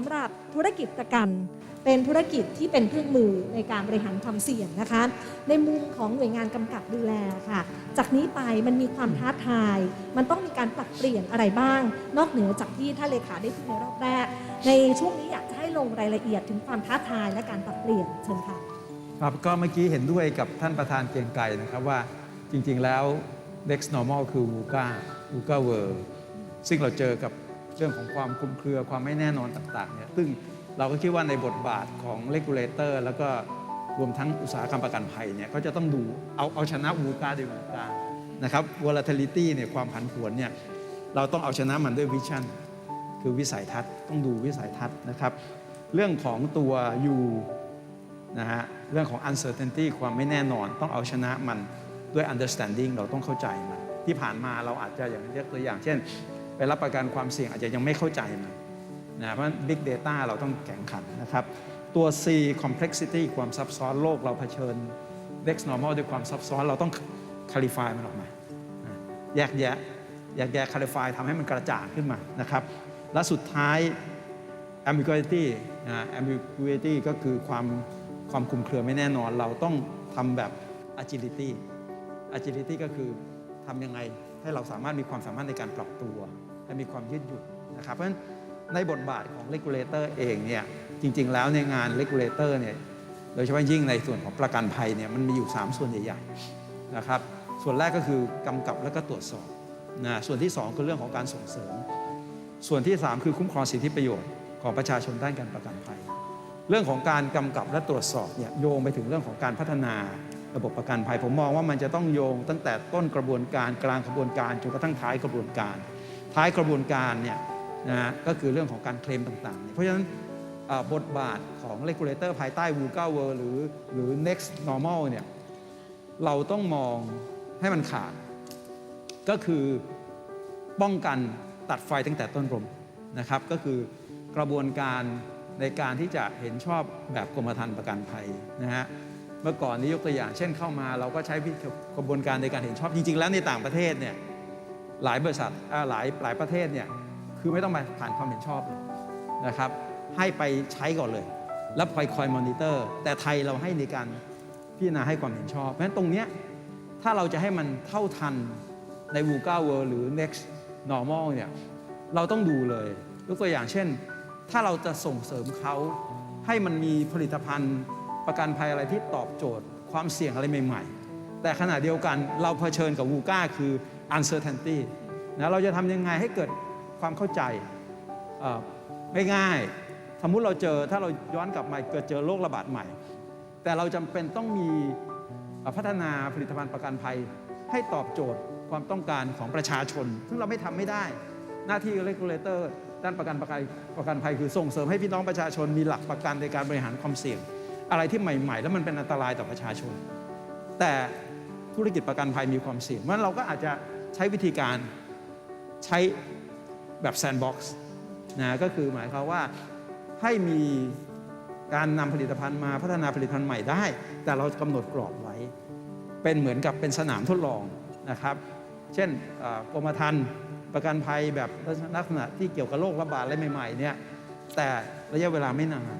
ำหรับธุรกิจประกันเป็นธุรกิจที่เป็นเครื่องมือในการบริหารความเสี่ยงนะคะ ในมุมของหน่วยงานกำกับดูแลค่ะ จากนี้ไปมันมีความท้าทาย มันต้องมีการปรับเปลี่ยนอะไรบ้าง นอกเหนือจากที่ท่านเลขาได้พูดในรอบแรก ในช่วงนี้อยากจะให้ลงรายละเอียดถึงความท้าทายและการปรับเปลี่ยนเชิญค่ะครับก็เมื่อกี้เห็นด้วยกับท่านประธานเกรียงไกรนะครับว่าจริงๆแล้ว next normal คือ VUCA VUCA world ซึ่งเราเจอกับ เรื่องของความคลุมเครือความไม่แน่นอนต่างๆเนี่ยซึ่งเราก็คิดว่าในบทบาทของ regulator แล้วก็รวมทั้งอุตสาหกรรมประกันภัยเนี่ยก็จะต้องดูเอาเอาชนะ VUCA ด้วย VUCA นะครับ volatility เนี่ยความผันผวนเนี่ยเราต้องเอาชนะมันด้วย vision คือวิสัยทัศน์ต้องดูวิสัยทัศน์นะครับ เรื่องของตัว U นะฮะเรื่องของ uncertainty ความไม่แน่นอนต้องเอาชนะมันด้วย understanding เราต้องเข้าใจมันที่ผ่านมาเราอาจจะอย่างยกตัวอย่าง เช่น ไปรับประกันความเสี่ยงอาจจะยังไม่เข้าใจมันนะเพราะฉะนั้น big data เราต้องแข่งขันนะครับ ตัว C complexity ความซับซ้อนโลกเราเผชิญ next normal ด้วยความซับซ้อนเราต้อง clarify มันออกมา แยกแยะ แยกแยะ clarify ทำให้มันกระจ่างขึ้นมานะครับ และสุดท้าย ambiguity นะ ambiguity ก็คือความความคลุมเครือไม่แน่นอน เราต้องทำแบบ agility agility ก็คือทำยังไงให้เราสามารถมีความสามารถในการปรับตัว และมีความยืดหยุ่นนะครับเพราะฉะนั้นในบทบาทของ regulator เองเนี่ยจริง ๆ แล้วในงาน regulator เนี่ยโดยเฉพาะยิ่งในส่วนของประกันภัยเนี่ยมันมีอยู่ 3 ส่วนใหญ่ๆนะครับส่วนแรกก็คือกำกับและก็ตรวจสอบนะส่วนที่ 2 คือเรื่องของการส่งเสริม ส่วนที่ 3 คือคุ้มครองสิทธิประโยชน์ของประชาชนด้านการประกันภัย เรื่องของการกำกับและตรวจสอบเนี่ยโยงไปถึงเรื่องของการพัฒนาระบบประกันภัย ผมมองว่ามันจะต้องโยงตั้งแต่ต้นกระบวนการกลางกระบวนการจนกระทั่งท้ายกระบวนการ ท้ายกระบวนการเนี่ยนะฮะก็คือเรื่องของการเคลมต่างๆเนี่ยเพราะฉะนั้นบทบาทของ regulator ภายใต้ VUCA World หรือหรือ next normal เนี่ยเราต้องมองให้มันขาด ก็คือป้องกันตัดไฟตั้งแต่ต้นลมนะครับ ก็คือกระบวนการในการที่จะเห็นชอบแบบกรมธรรม์ประกันภัยนะฮะเมื่อก่อนนี้ยกตัวอย่างเช่นเข้ามา เราก็ใช้กระบวนการในการเห็นชอบจริง ๆ แล้วในต่างประเทศเนี่ย หลายบริษัทหลายหลายประเทศเนี่ยคือไม่ต้องมาผ่านความเห็นชอบเลยนะครับ ให้ไปใช้ก่อนเลย แล้วคอยคอยมอนิเตอร์ แต่ไทยเราให้ในการพิจารณาให้ความเห็นชอบเพราะฉะนั้นตรงเนี้ยถ้าเราจะให้มันเท่าทันใน VUCA World หรือ Next Normal เนี่ยเราต้องดูเลยยกตัวอย่างเช่น ถ้าเราจะส่งเสริมเขาให้มันมีผลิตภัณฑ์ ประกันภัยอะไรที่ตอบโจทย์ ความเสี่ยงอะไรใหม่ ๆ แต่ขณะเดียวกันเราเผชิญกับ VUCA คือ uncertainty นะเราจะทำยังไงให้เกิดความเข้าใจไม่ง่าย สมมุติเราเจอถ้าเราย้อนกลับมาเกิดเจอโรคระบาดใหม่ แต่เราจำเป็นต้องมีพัฒนาผลิตภัณฑ์ประกันภัย ให้ตอบโจทย์ความต้องการของประชาชน ซึ่งเราไม่ทำไม่ได้ หน้าที่ regulator ด้านประกันประกันประกันภัยคือส่งเสริมให้พี่น้องประชาชนมีหลักประกันในการบริหารความเสี่ยง อะไรที่ใหม่ ๆ แล้วมันเป็นอันตรายต่อประชาชน แต่ธุรกิจประกันภัยมีความเสี่ยงเพราะเราก็อาจจะ ใช้วิธีการใช้แบบแซนด์บ็อกซ์นะก็คือหมายความว่าให้มีการนำผลิตภัณฑ์มาพัฒนาผลิตภัณฑ์ใหม่ได้ แต่เรากำหนดกรอบไว้ เป็นเหมือนกับเป็นสนามทดลองนะครับ เช่นเอ่อกรมธรรม์ประกันภัยแบบลักษณะที่เกี่ยวกับโรคระบาดอะไรใหม่ๆเนี่ยแต่ระยะเวลาไม่นาน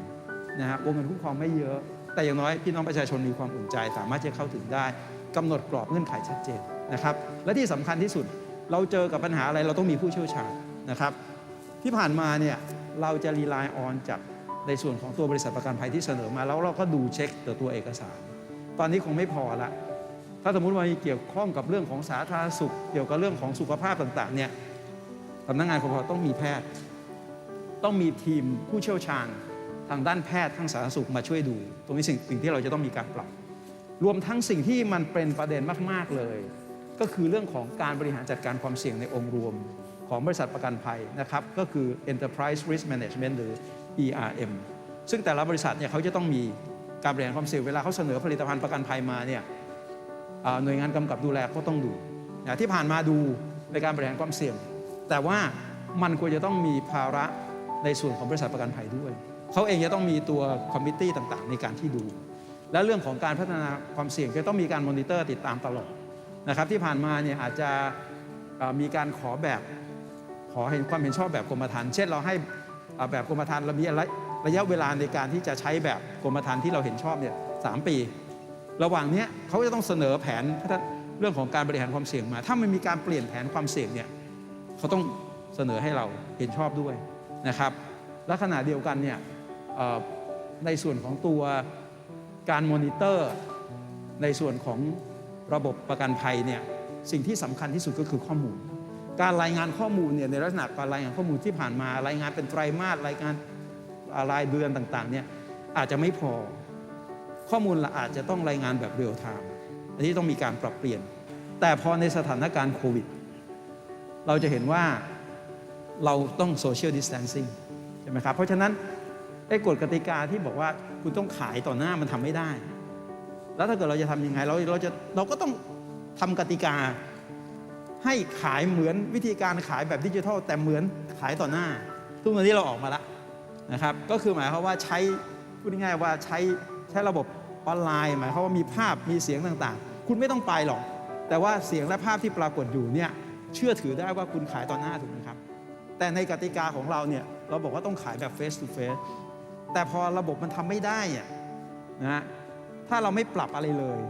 นะฮะวงเงินคุ้มครองไม่เยอะ แต่อย่างน้อยพี่น้องประชาชนมีความอุ่นใจ สามารถจะเข้าถึงได้กำหนดกรอบเงื่อนไขชัดเจน นะครับ และที่สำคัญที่สุดเราเจอกับปัญหาอะไรเราต้องมีผู้เชี่ยวชาญนะครับ ที่ผ่านมาเนี่ยเราจะรีไลน์ออนจากในส่วนของตัวบริษัทประกันภัยที่เสนอมาแล้วเราก็ดูเช็คตัวตัวเอกสาร ตอนนี้คงไม่พอละถ้าสมมติว่ามีเกี่ยวข้องกับเรื่องของสาธารณสุข เกี่ยวกับเรื่องของสุขภาพต่างๆเนี่ยสำนักงานคพต้องมีแพทย์ ต้องมีทีมผู้เชี่ยวชาญทางด้านแพทย์ทางสาธารณสุขมาช่วยดู ตรงนี้สิ่งที่เราจะต้องมีการปรับ รวมทั้งสิ่งที่มันเป็นประเด็นมาก ๆ เลย ก็คือเรื่องของการบริหารจัดการความเสี่ยงในองค์รวมของบริษัทประกันภัยนะครับ ก็คือ Enterprise Risk Management หรือ ERM ซึ่งแต่ละบริษัทเนี่ยเขาจะต้องมีการบริหารความเสี่ยงเวลาเขาเสนอผลิตภัณฑ์ประกันภัยมาเนี่ยหน่วยงานกำกับดูแลก็ต้องดูนะที่ผ่านมาดูในการบริหารความเสี่ยง แต่ว่ามันควรจะต้องมีภาระในส่วนของบริษัทประกันภัยด้วย เขาเองจะต้องมีตัวคอมมิตี้ต่างๆ ในการที่ดู และเรื่องของการพัฒนาความเสี่ยงจะต้องมีการมอนิเตอร์ติดตามตลอด นะครับที่ผ่านมาเนี่ยอาจจะมีการขอแบบขอเห็นความเห็นชอบแบบกรมธรรม์เช่นเราให้แบบกรมธรรม์เรามีระยะระยะเวลาในการที่จะใช้แบบกรมธรรม์ที่เราเห็นชอบเนี่ยสามปี ระหว่างนี้เขาจะต้องเสนอแผนเรื่องของการบริหารความเสี่ยงมา ถ้ามันมีการเปลี่ยนแผนความเสี่ยงเนี่ยเขาต้องเสนอให้เราเห็นชอบด้วยนะครับและขณะเดียวกันเนี่ยในส่วนของตัวการมอนิเตอร์ ในส่วนของ ระบบประกันภัยเนี่ยสิ่งที่สำคัญที่สุดก็คือข้อมูล การรายงานข้อมูลเนี่ยในลักษณะการรายงานข้อมูลที่ผ่านมารายงานเป็นไตรมาสรายงานรายเดือนต่างๆเนี่ยอาจจะไม่พอข้อมูลละอาจจะต้องรายงานแบบเรียลไทม์อันนี้ต้องมีการปรับเปลี่ยน แต่พอในสถานการณ์โควิด เราจะเห็นว่าเราต้องโซเชียลดิส a ทนซิ่งใช่ไหมครับ เพราะฉะนั้นไอ้กฎกติกาที่บอกว่าคุณต้องขายต่อหน้ามันทำไม่ได้ แล้วถ้าเกิดเราจะทำยังไงเราเราจะเราก็ต้องทำกติกา ให้ขายเหมือนวิธีการขายแบบดิจิทัล แต่เหมือนขายต่อหน้าทุกวันนี้เราออกมาแล้วนะครับ ก็คือหมายความว่าใช้พูดง่ายๆว่าใช้ใช้ระบบออนไลน์หมายความว่ามีภาพมีเสียงต่างๆ คุณไม่ต้องไปหรอก แต่ว่าเสียงและภาพที่ปรากฏอยู่เนี่ยเชื่อถือได้ว่าคุณขายต่อหน้าถูกไหมครับ แต่ในกติกาของเราเนี่ยเราบอกว่าต้องขายแบบ face to face แต่พอระบบมันทำไม่ได้อะนะ ถ้าเราไม่ปรับอะไรเลย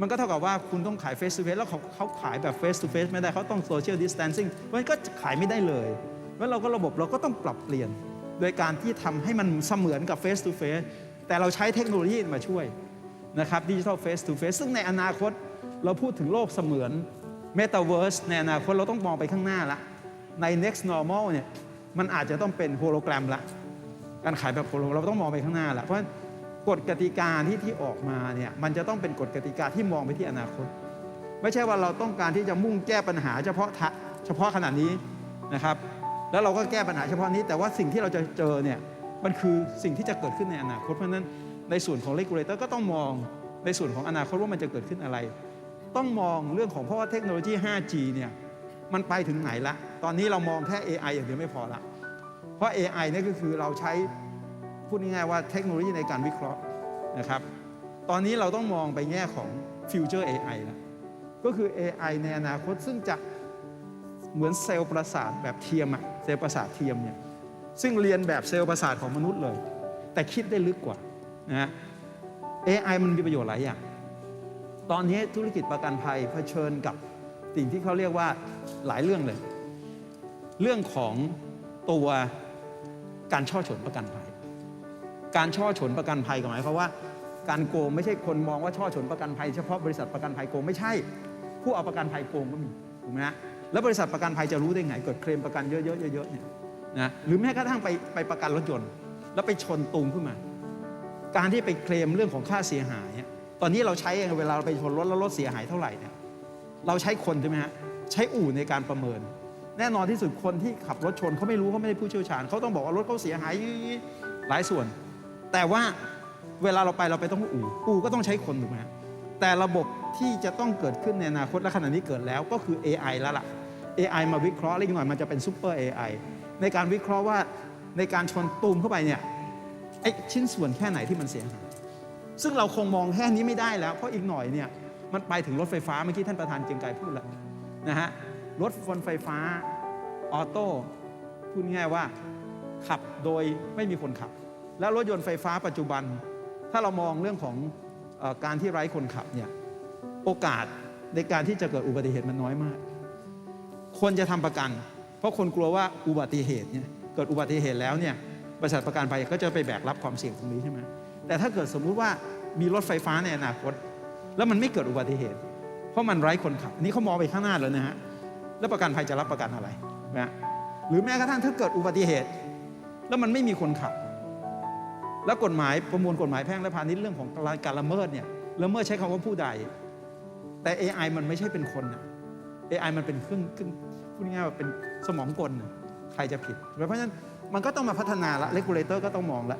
มันก็เท่ากับว่าคุณต้องขาย face to face แล้วเขาเขาขายแบบ face to face ไม่ได้เขาต้อง social distancing มันก็ขายไม่ได้เลยเพราะเราก็ระบบเราก็ต้องปรับเปลี่ยน โดยการที่ทำให้มันเสมือนกับ face to face แต่เราใช้เทคโนโลยีมาช่วยนะครับดิจิทัล face to face ซึ่งในอนาคตเราพูดถึงโลกเสมือน metaverse ในอนาคตเราต้องมองไปข้างหน้าละใน next normal เนี่ยมันอาจจะต้องเป็นโฮโลแกรมละการขายแบบโฮโลเราต้องมองไปข้างหน้าละเพราะฉะนั้น กฎกติกาที่ที่ออกมาเนี่ยมันจะต้องเป็นกฎกติกาที่มองไปที่อนาคต ไม่ใช่ว่าเราต้องการที่จะมุ่งแก้ปัญหา เฉพาะเฉพาะขนาดนี้นะครับ แล้วเราก็แก้ปัญหาเฉพาะนี้ แต่ว่าสิ่งที่เราจะเจอเนี่ยมันคือสิ่งที่จะเกิดขึ้นในอนาคตเพราะฉะนั้นในส่วนของ regulator ก็ต้องมองในส่วนของอนาคตว่ามันจะเกิดขึ้นอะไร ต้องมองเรื่องของเพราะว่าเทคโนโลยี 5G เนี่ยมันไปถึงไหนละ ตอนนี้เรามองแค่ AI อย่างเดียวไม่พอละ เพราะ AI เนี่ยก็คือเราใช้ พูดง่ายๆว่าเทคโนโลยีในการวิเคราะห์นะครับ ตอนนี้เราต้องมองไปแง่ของ Future AI แล้วก็คือ AI ในอนาคตซึ่งจะเหมือนเซลล์ประสาทแบบเทียมอะเซลล์ประสาทเทียมเนี่ยซึ่งเรียนแบบเซลล์ประสาทของมนุษย์เลย แต่คิดได้ลึกกว่านะฮะ AI มันมีประโยชน์หลายอย่าง ตอนนี้ธุรกิจประกันภัยเผชิญกับสิ่งที่เขาเรียกว่าหลายเรื่องเลย เรื่องของตัวการช่อฉนประกันภัย การช่อฉนประกันภัยก็หมายความว่า การโกงไม่ใช่คนมองว่าช่อฉนประกันภัยเฉพาะบริษัทประกันภัยโกงไม่ใช่ ผู้เอาประกันภัยโกงก็มีถูกไหมฮะแล้วบริษัทประกันภัยจะรู้ได้ไงเกิดเคลมประกันเยอะๆเยอะๆเนี่ยนะหรือแม้กระทั่งไปไปประกันรถยนต์ แล้วไปชนตูมขึ้นมา การที่ไปเคลมเรื่องของค่าเสียหาย ตอนนี้เราใช้เวลาเราไปชนรถแล้วรถเสียหายเท่าไหร่เนี่ยเราใช้คนใช่ไหมฮะใช้อู่ในการประเมิน แน่นอนที่สุดคนที่ขับรถชนเขาไม่รู้เขาไม่ได้ผู้เชี่ยวชาญเขาต้องบอกว่ารถเขาเสียหายหลายส่วน แต่ว่าเวลาเราไปเราไปต้องอู่อู่ก็ต้องใช้คนถูกไหมแต่ระบบที่จะต้องเกิดขึ้นในอนาคตและขณะนี้เกิดแล้วก็คือ AI แล้วล่ะ AI มาวิเคราะห์แล้วอีกหน่อยมันจะเป็นซูเปอร์ AI ในการวิเคราะห์ว่าในการชนตูมเข้าไปเนี่ยไอชิ้นส่วนแค่ไหนที่มันเสียหายซึ่งเราคงมองแค่นี้ไม่ได้แล้ว เพราะอีกหน่อยเนี่ยมันไปถึงรถไฟฟ้าเมื่อกี้ท่านประธานเกียงไกรพูดแล้วนะฮะรถไฟฟ้าออโต้พูดง่ายว่าขับโดยไม่มีคนขับ แล้วรถยนต์ไฟฟ้าปัจจุบัน ถ้าเรามองเรื่องของอการที่ไร้คนขับเนี่ยโอกาสในการที่จะเกิดอุบัติเหตุมันน้อยมาก คนจะทำประกัน เพราะคนกลัวว่าอุบัติเหตุเนี่ยเกิดอุบัติเหตุแล้วเนี่ยบริษัทประกันภัยก็จะไปแบกรับความเสี่ยงตรงนี้ใช่ไหมแต่ถ้าเกิดสมมุติว่ามีรถไฟฟ้าในอนาคต แล้วมันไม่เกิดอุบัติเหตุ เพราะมันไร้คนขับนนี่เขามองไปข้างหน้าเลยนะฮะแล้วประกันภัยจะรับประกันอะไรนะฮะหรือแม้กระทั่งถ้าเกิดอุบัติเหตุ แล้วมันไม่มีคนขับ แล้วกฎหมายประมวลกฎหมายแพ่งและพาณิชย์เรื่องของการละเมิดเนี่ยละเมิดใช้คำว่าผู้ใด แต่ AI มันไม่ใช่เป็นคนนะ AI มันเป็นเครื่องเครื่องพูดง่ายๆว่าเป็นสมองกลน่ะใครจะผิด เพราะฉะนั้นมันก็ต้องมาพัฒนาละ regulator ก็ต้องมองละ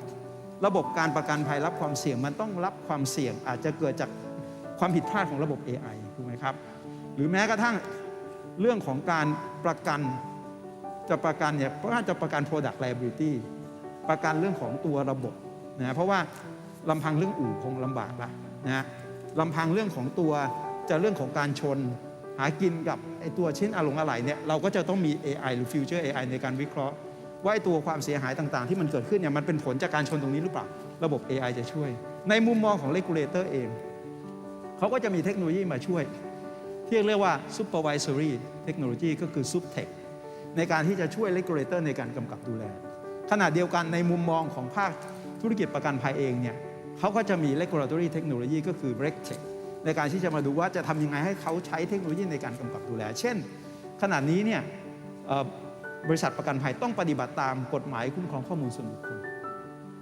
ระบบการประกันภัยรับความเสี่ยงมันต้องรับความเสี่ยงอาจจะเกิดจากความผิดพลาดของระบบ AI ถูกไหมครับ หรือแม้กระทั่งเรื่องของการประกันจะประกันเนี่ยเพราะว่าจะประกัน product liability ประกันเรื่องของตัวระบบ นะเพราะว่าลำพังเรื่องอู่คงลำบากละนะลำพังเรื่องของตัวจะเรื่องของการชนหากินกับไอตัวชิ้นอารมณ์อะไรเนี่ยเราก็จะต้องมี AI หรือ Future AI ในการวิเคราะห์ ว่าไอตัวความเสียหายต่างๆ ที่มันเกิดขึ้นเนี่ยมันเป็นผลจากการชนตรงนี้หรือเปล่า ระบบ AI จะช่วย ในมุมมองของ regulator เอง เขาก็จะมีเทคโนโลยีมาช่วย ที่เรียกว่า supervisory technology ก็คือ subtech ในการที่จะช่วย regulator ในการกำกับดูแล ขณะเดียวกันในมุมมองของภาค ธุรกิจประกันภัยเองเนี่ยเขาก็จะมี regulatory technology ก็คือ regtech ในการที่จะมาดูว่าจะทำยังไงให้เขาใช้เทคโนโลยีในการกำกับดูแล เช่น ขณะนี้เนี่ยบริษัทประกันภัยต้องปฏิบัติตามกฎหมายคุ้มครองข้อมูลส่วนบุคคล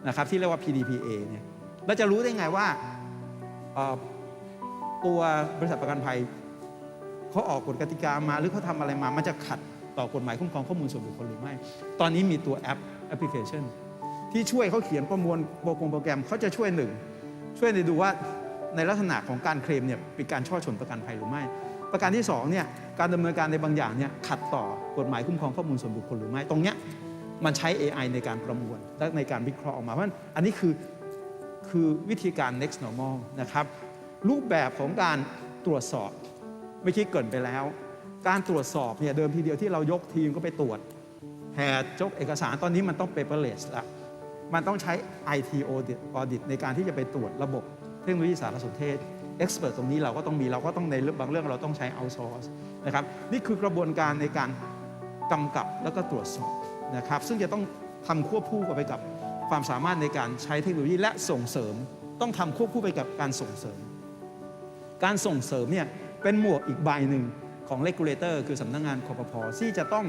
นะครับที่เรียกว่า PDPA เนี่ยเราจะรู้ได้ไงว่าตัวบริษัทประกันภัยเขาออกกฎกติกามาหรือเขาทำอะไรมา มันจะขัดต่อกฎหมายคุ้มครองข้อมูลส่วนบุคคลหรือไม่ ตอนนี้มีตัวแอปแอปพลิเคชัน ที่ช่วยเขาเขียนประมวลโปรโปรแกรมเขาจะช่วยหนึ่งช่วยในดูว่าในลักษณะของการเคลมเนี่ยเป็นการช่อฉนประกันภัยหรือไม่ ประการที่สองเนี่ยการดำเนินการในบางอย่างเนี่ยขัดต่อกฎหมายคุ้มครองข้อมูลส่วนบุคคลหรือไม่ตรงเนี้ยมันใช้ AI ในการประมวลและในการวิเคราะห์ออกมาเพราะฉะนั้นอันนี้คือคือวิธีการ next normal นะครับรูปแบบของการตรวจสอบเมื่อกี้เกินไปแล้ว การตรวจสอบเนี่ยเดิมทีเดียวที่เรายกทีมก็ไปตรวจแห่จกเอกสารตอนนี้มันต้อง paperless แล้ว มันต้องใช้ IT audit audit ในการที่จะไปตรวจระบบเทคโนโลยีสารสนเทศ expert ตรงนี้เราก็ต้องมีเราก็ต้องในบางเรื่องเราต้องใช้ outsource นะครับนี่คือกระบวนการในการกำกับแล้วก็ตรวจสอบนะครับซึ่งจะต้องทำควบคู่กันไปกับความสามารถในการใช้เทคโนโลยีและส่งเสริม ต้องทำควบคู่ไปกับการส่งเสริม การส่งเสริมเนี่ยเป็นหมวกอีกใบหนึ่งของ regulator คือสำนักงานคอปพที่จะต้อง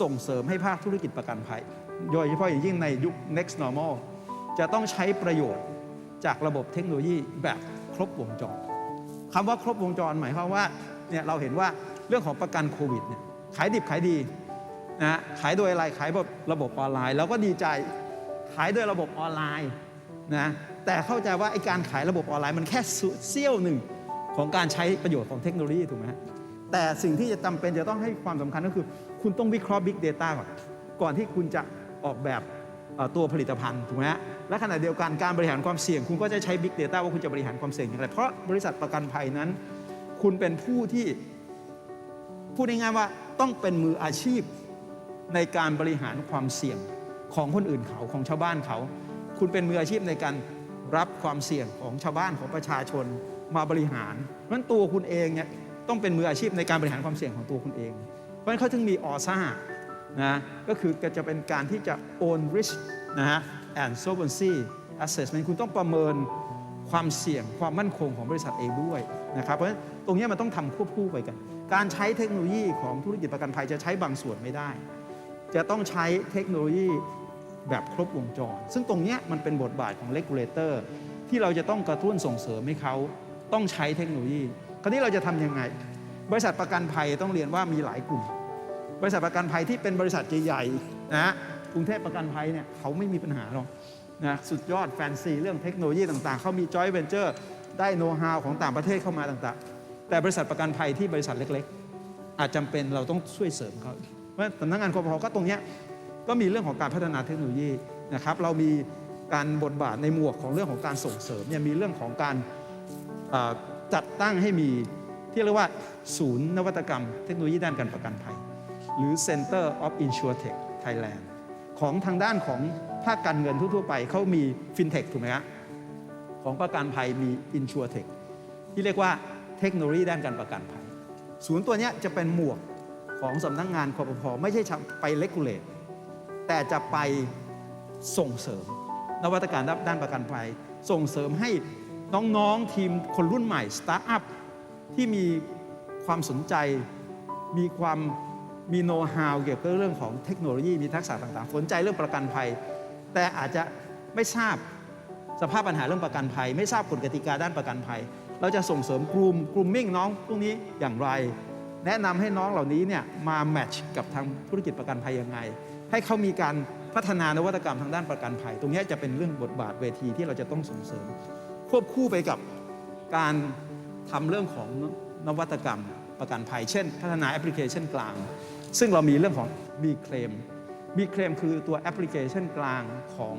ส่งเสริมให้ภาคธุรกิจประกันภัย โดยเฉพาะอย่างยิ่งในยุค next normal จะต้องใช้ประโยชน์จากระบบเทคโนโลยีแบบครบวงจรคำว่าครบวงจรหมายความว่าเนี่ยเราเห็นว่าเรื่องของประกันโควิดเนี่ยขายดิบขายดีนะขายโดยอะไรขายแบบระบบออนไลน์เราก็ดีใจขายโดยระบบออนไลน์นะแต่เข้าใจว่าไอการขายระบบออนไลน์มันแค่เสี้ยวหนึ่งของการใช้ประโยชน์ของเทคโนโลยีถูกไหมแต่สิ่งที่จะจำเป็นจะต้องให้ความสำคัญก็คือ คุณต้องวิเคราะห์ Big Data ก่อนก่อนที่คุณจะ ออกแบบตัวผลิตภัณฑ์ถูกไหมฮะและขณะเดียวกันการบริหารความเสี่ยง คุณก็จะใช้ Big Data ว่าคุณจะบริหารความเสี่ยงอย่างไรเพราะบริษัทประกันภัยนั้น คุณเป็นผู้ที่พูดง่ายๆว่าต้องเป็นมืออาชีพในการบริหารความเสี่ยงของคนอื่นเขาของชาวบ้านเขา คุณเป็นมืออาชีพในการรับความเสี่ยงของชาวบ้านของประชาชนมาบริหารเพราะนั้นตัวคุณเองเนี่ยต้องเป็นมืออาชีพในการบริหารความเสี่ยงของตัวคุณเอง เพราะฉะนั้นเขาถึงมีออซ่า นะก็คือจะเป็นการที่จะ own risk นะฮะ and solvency assessment คุณต้องประเมินความเสี่ยงความมั่นคงของบริษัทเองด้วยนะครับเพราะฉะนั้นตรงนี้มันต้องทำควบคู่ไปกัน การใช้เทคโนโลยีของธุรกิจประกันภัยจะใช้บางส่วนไม่ได้ จะต้องใช้เทคโนโลยีแบบครบวงจร ซึ่งตรงนี้มันเป็นบทบาทของ regulator ที่เราจะต้องกระตุ้นส่งเสริมให้เขาต้องใช้เทคโนโลยี คราวนี้เราจะทำยังไง บริษัทประกันภัยต้องเรียนว่ามีหลายกลุ่ม บริษัทประกันภัยที่เป็นบริษัทใหญ่ๆนะฮะกรุงเทพประกันภัยเนี่ยเขาไม่มีปัญหาหรอกนะสุดยอดแฟนซีเรื่องเทคโนโลยีต่างๆ เขามีจอยเวนเจอร์ได้โน้ตฮาวของต่างประเทศเข้ามาต่างๆ แต่บริษัทประกันภัยที่บริษัทเล็กๆ อาจจำเป็นเราต้องช่วยเสริมเขาเพราะสำนักงานคอปพก็ตรงเนี้ยก็มีเรื่องของการพัฒนาเทคโนโลยีนะครับเรามีการบทบาทในหมวกของเรื่องของการส่งเสริมเนี่ยมีเรื่องของการจัดตั้งให้มีที่เรียกว่า ศูนย์นวัตกรรม เทคโนโลยีด้านการประกันภัย หรือ Center of InsurTech Thailand ของทางด้านของภาคการเงินทั่วๆไปเขามี FinTech ถูกไหมฮะของประกันภัยมี InsurTech ที่เรียกว่าเทคโนโลยีด้านการประกันภัย ศูนย์ตัวนี้จะเป็นหมวกของสำนักงงานคอปพไม่ใช่ไปเลกูเลตแต่จะไปส่งเสริม นวัตกรรมด้านประกันภัย ส่งเสริมให้น้องๆทีมคนรุ่นใหม่สตาร์ทอัพที่มีความสนใจมีความ มีโน้ตฮาวเกี่ยวกับเรื่องของเทคโนโลยีมีทักษะต่างๆ สนใจเรื่องประกันภัย แต่อาจจะไม่ทราบสภาพปัญหาเรื่องประกันภัย ไม่ทราบกฎกติกาด้านประกันภัย เราจะส่งเสริมกลุ่มกลุ่มมิ่งน้องพวกนี้อย่างไร แนะนำให้น้องเหล่านี้เนี่ยมาแมทช์กับทางธุรกิจประกันภัยยังไง ให้เขามีการพัฒนานวัตกรรมทางด้านประกันภัย ตรงนี้จะเป็นเรื่องบทบาทเวทีที่เราจะต้องส่งเสริม ควบคู่ไปกับการทำเรื่องของนวัตกรรมประกันภัย เช่น พัฒนาแอปพลิเคชันกลาง ซึ่งเรามีเรื่องของ B Claim B Claim คือตัวแอปพลิเคชันกลางของ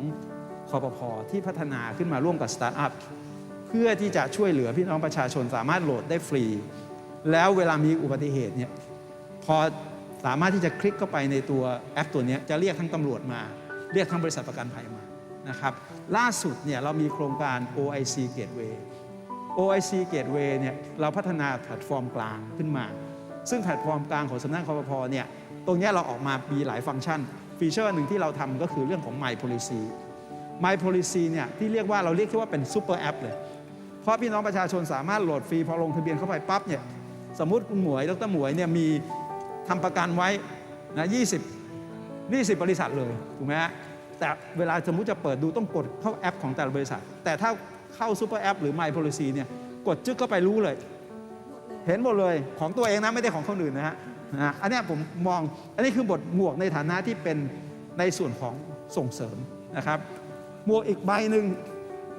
คอปพที่พัฒนาขึ้นมาร่วมกับสตาร์ทอัพเพื่อที่จะช่วยเหลือพี่น้องประชาชนสามารถโหลดได้ฟรี แล้วเวลามีอุบัติเหตุเนี่ยพอสามารถที่จะคลิกเข้าไปในตัวแอปตัวนี้จะเรียกทั้งตำรวจมา เรียกทั้งบริษัทประกันภัยมานะครับล่าสุดเนี่ยเรามีโครงการ OIC Gateway OIC Gateway เนี่ยเราพัฒนาแพลตฟอร์มกลางขึ้นมา ซึ่งแพลตฟอร์มกลางของสำนักคอปพเนี่ยตรงนี้เราออกมามีหลายฟังก์ชัน ฟีเจอร์หนึ่งที่เราทำก็คือเรื่องของ My Policy My Policy เนี่ยที่เรียกว่าเราเรียกแค่ว่าเป็นซูเปอร์แอปเลย เพราะพี่น้องประชาชนสามารถโหลดฟรีพอลงทะเบียนเข้าไปปั๊บเนี่ยสมมติคุณหมวยดรหมวยเนี่ยมีทำประกันไว้นะ20 20 บริษัทเลยถูกไหมฮะแต่เวลาสมมติจะเปิดดูต้องกดเข้าแอปของแต่ละบริษัท แต่ถ้าเข้าซูเปอร์แอปหรือ My Policy เนี่ยกดจึ๊กเข้าไปรู้เลย เห็นหมดเลยของตัวเองนะไม่ได้ของคนอื่นนะฮะอันนี้ผมมองอันนี้คือบทหมวกในฐานะที่เป็นในส่วนของส่งเสริมนะครับหมวกอีกใบหนึ่ง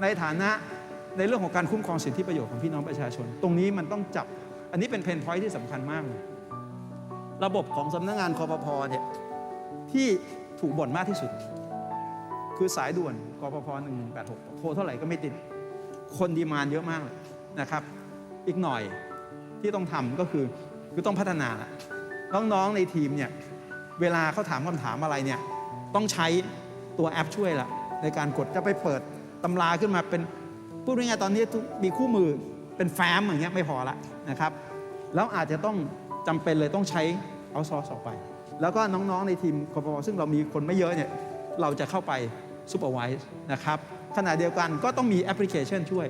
ในฐานะในเรื่องของการคุ้มครองสิทธิประโยชน์ของพี่น้องประชาชน ตรงนี้มันต้องจับอันนี้เป็นเพนพอยที่สำคัญมากเลยระบบของสำนักงานคอปพเนี่ยที่ถูกบ่นมากที่สุด คือสายด่วนกปพ186โทรเท่าไหร่ก็ไม่ติด คนดีมานเยอะมากเลยนะครับ อีกหน่อย ที่ต้องทำก็คือคือต้องพัฒนาละน้องๆในทีมเนี่ยเวลาเขาถามคำถามอะไรเนี่ยต้องใช้ตัวแอปช่วยละในการกดจะไปเปิดตำราขึ้นมาเป็นพูดง่ายๆตอนนี้มีคู่มือเป็นแฟ้มอย่างเงี้ยไม่พอละนะครับ แล้วอาจจะต้องจำเป็นเลยต้องใช้เอาซอสออกไป แล้วก็น้องๆในทีมคอปซึ่งเรามีคนไม่เยอะเนี่ยเราจะเข้าไปซูเปอร์ไวส์นะครับขณะเดียวกันก็ต้องมีแอปพลิเคชันช่วย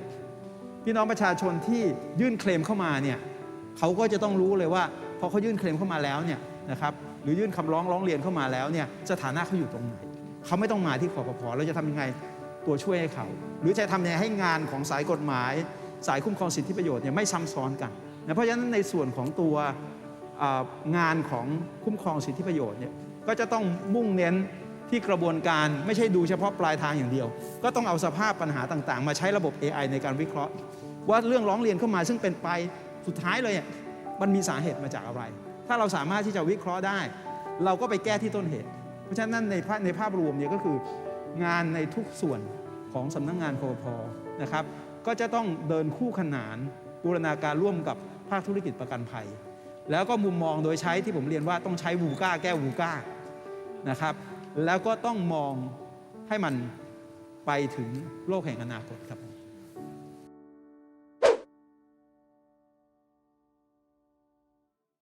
พี่น้องประชาชนที่ยื่นเคลมเข้ามาเนี่ย เขาก็จะต้องรู้เลยว่าพอเขายื่นเคลมเข้ามาแล้วเนี่ยนะครับหรือยื่นคำร้องร้องเรียนเข้ามาแล้วเนี่ยสถานะเขาอยู่ตรงไหนเขาไม่ต้องมาที่คอปพเราจะทำยังไงตัวช่วยให้เขา หรือจะทำยังไงให้งานของสายกฎหมาย สายคุ้มครองสิทธิประโยชน์เนี่ยไม่ซ้ำซ้อนกันนะเพราะฉะนั้นในส่วนของตัวงานของคุ้มครองสิทธิประโยชน์เนี่ยก็จะต้องมุ่งเน้นที่กระบวนการไม่ใช่ดูเฉพาะปลายทางอย่างเดียว ก็ต้องเอาสภาพปัญหาต่างๆ มาใช้ระบบ AI ในการวิเคราะห์ ว่าเรื่องร้องเรียนเข้ามาซึ่งเป็นไป สุดท้ายเลยอะมันมีสาเหตุมาจากอะไร ถ้าเราสามารถที่จะวิเคราะห์ได้ เราก็ไปแก้ที่ต้นเหตุ เพราะฉะนั้นในภาพในภาพรวมเนี่ยก็คืองานในทุกส่วนของสำนักงงานคอพนะครับ ก็จะต้องเดินคู่ขนานบูรณาการร่วมกับภาคธุรกิจประกันภัย แล้วก็มุมมองโดยใช้ที่ผมเรียนว่าต้องใช้วูก้าแก้วูก้านะครับ แล้วก็ต้องมองให้มันไปถึงโลกแห่งอนาคตครับ